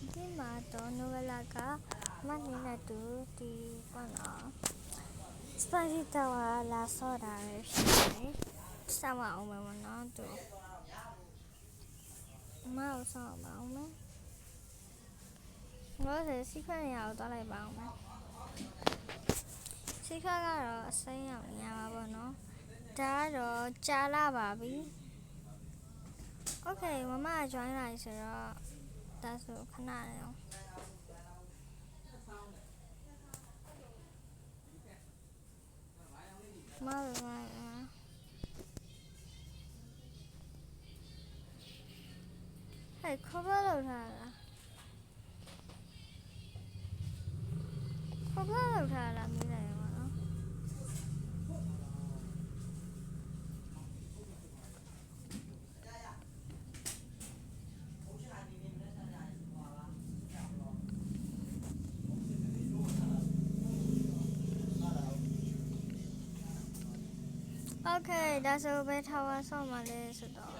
ဒီနေ့မှာတော့နိုဗလာကမနင်းနဲ့တူဒီပေါ့နော်စပါဂက်တောလာဆော့တာပဲဖြစ်တယ်။စမအောင်မယ်မနော်တူမအောင်ဆော့ပါအောင်မယ်။ငါတို့စီခွင့်ရအောင်သွားလိုက်ပါအောင်မယ်။စီခွင့်ကတော့အစိမ်းရောင်နေရမှာပေါ့နော်။ဒါကတော့ကြာလာပါပြီ။ Okay မမက join လိုက်ဆိုတော့ ตาสูขนาดแล้ว มาไว้นะใส่ข้าวเปล่าละข้าวเปล่าละมีอะไร Okay ဒါဆိုဘယ်ထားဝါဆော့မှာလဲဆိုတော့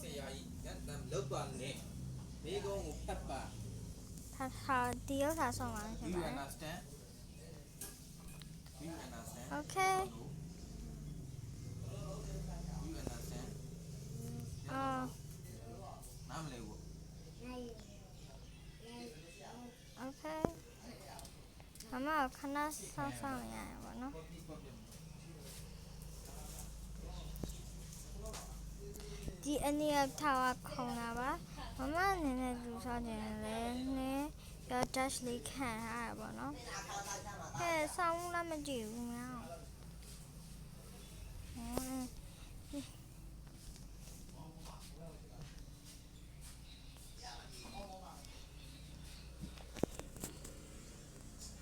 ဆရာကြီးညံ့လောက်ပါနဲ့မိကုန်းကိုဖတ်ပါထားထားဒီဥစ္စာဆော့မှာဖြစ် Do ပါ you တယ် understand Do you understand Okay Do you understand အော်နားမလဲဘူး Okay မမကခဏဆော့ဆော့နေရတယ်ပေါ့နော် ဒီအနေနဲ့ထားဝါခုံတာပါမမအနေနဲ့လူဆော့ခြင်းလဲနည်းရော dash လေးခံထားရပါတော့နော်ဟဲ့ဆောင်းလာမကြည့်ဘူးများဟမ်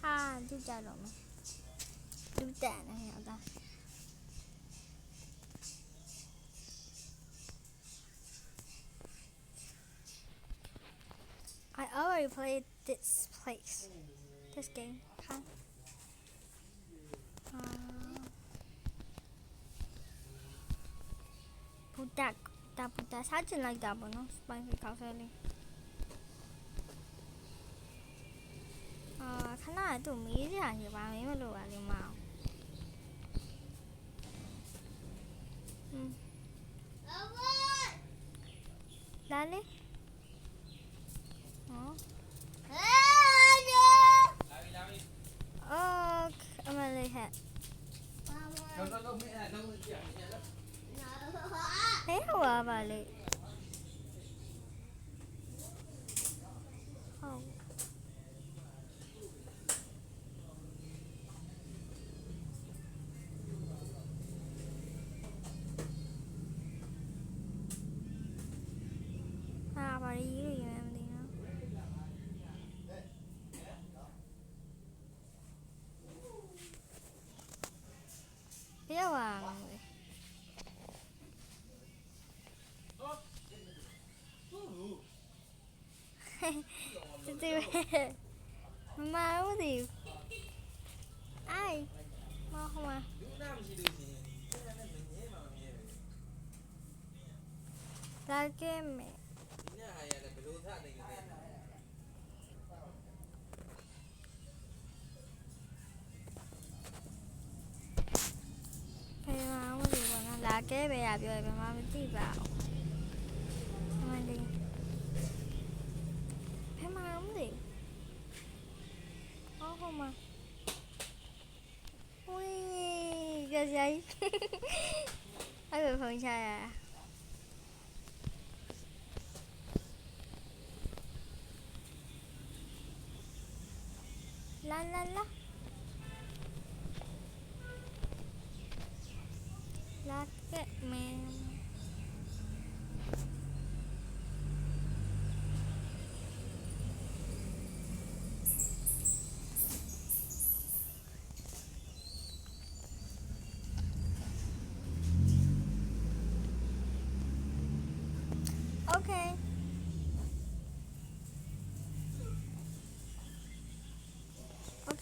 ဟာဒီကြတော့မယ်လူတန်နေရတာ we play this place, this game, huh? Uh, put that, that, put that. I didn't like that one, no? Spicy cocktail. Uh, can I do me? Yeah, you want me to do it, you know? Hmm. Dale. ဟဲ့ဟောပါလေ Tụi Mama quá gì? Ai? Mau không à? Là cái mẹ. Bây giờ không có gì mà nó là cái bây giờ rồi mà mới đi vào. 喂，一个小，他给碰下。啦啦啦！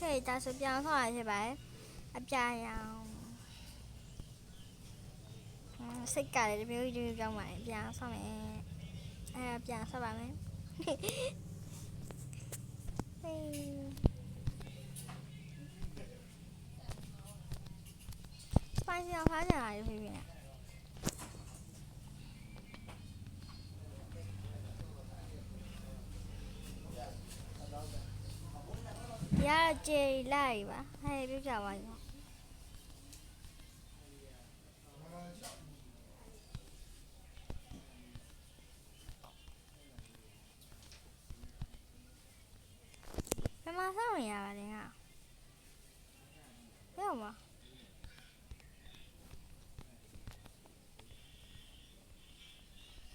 Okay ဒါဆိုပြောင်းသွားရဖြစ်ပါတယ်အပြာရောင်စိတ်ကလည်းတမျိုးကြီးတမျိုးကြောင်းပါလေပြန်ဆောက်မယ်အဲပြန်ဆောက်ပါမယ်ဟေးစပိုင်စီအောင်ဖားကြတာလေဖေဖေနဲ့ ya 라이바 live 잡아요. mà sao mày nhà này hả? Thế không ạ?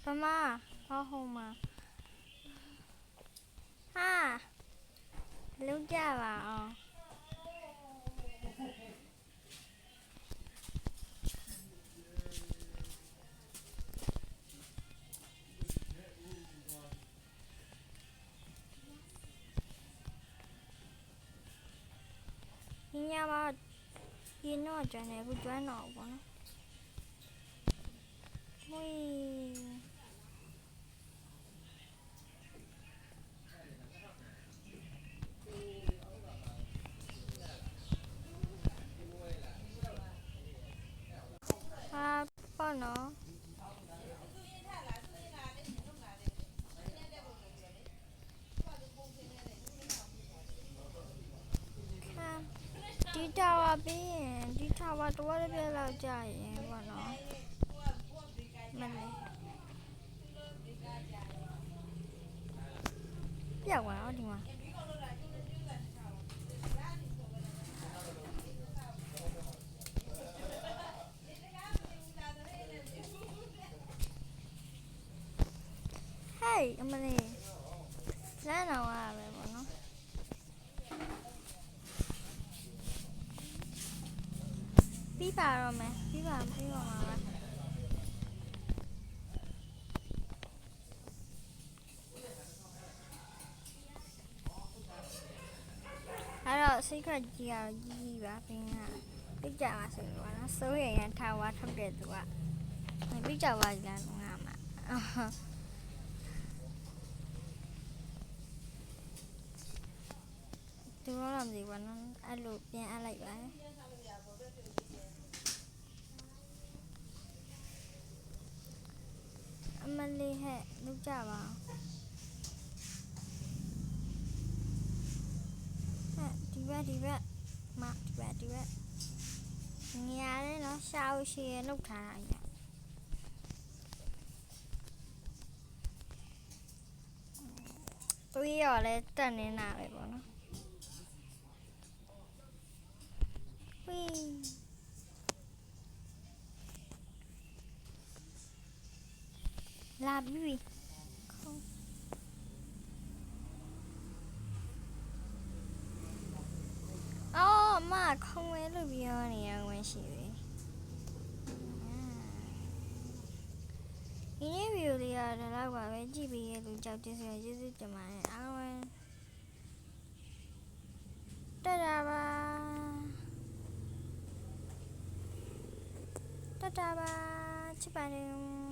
Bà ma, hoa hồng mà. Ha. 留下吧啊、哦。人家把人那转来不转脑瓜了，喂。 ပြီးရင်ဒီတာဝါတော့လည်းပြည့်လောက်ကြာရင်ပေါ့နော်မလေးပြောက်သွားတော့ဒီမှာဟေးအမလေးလမ်းတော်ရပဲ ပေါ့နော်ပြီးပါတော့မယ်ပြီးပါပြီးပါမှာပါအဲ့တော့ secret ကြီးကတော့ကြီးကြီးပါဘင်းကပြကြမှာဆိုတော့နော်စိုးရရန်ထားဝါထုတ်တဲ့သူကပြကြပါကြလားငါမှာသူတော့မသိဘူးနော်အဲ့လိုပြန်အပ်လိုက်ပါအမလေးဟဲ့လုပ် ကြပါဟဲ့ဒီဘက်ဒီဘက်မဒီဘက်ဒီဘက်ငရရဲနော်ရှာလို့ရှိရလောက်ထားတာကြီးသွေးရောလဲတက်နေတာပဲပေါ့နော်ဝီးလာပြီခုံးအော်အမ ခုံးဝဲလို့ပြောနေရဝင်ရှိပြီဒီနေ့ဗီဒီယိုလေးကဒါတော့ပါပဲကြည့်ပြီးရလို့ကြောက်ကြစရာကျေးဇူးတင်ပါတယ်အားလုံးတတာပါတတာပါချစ်ပါတယ်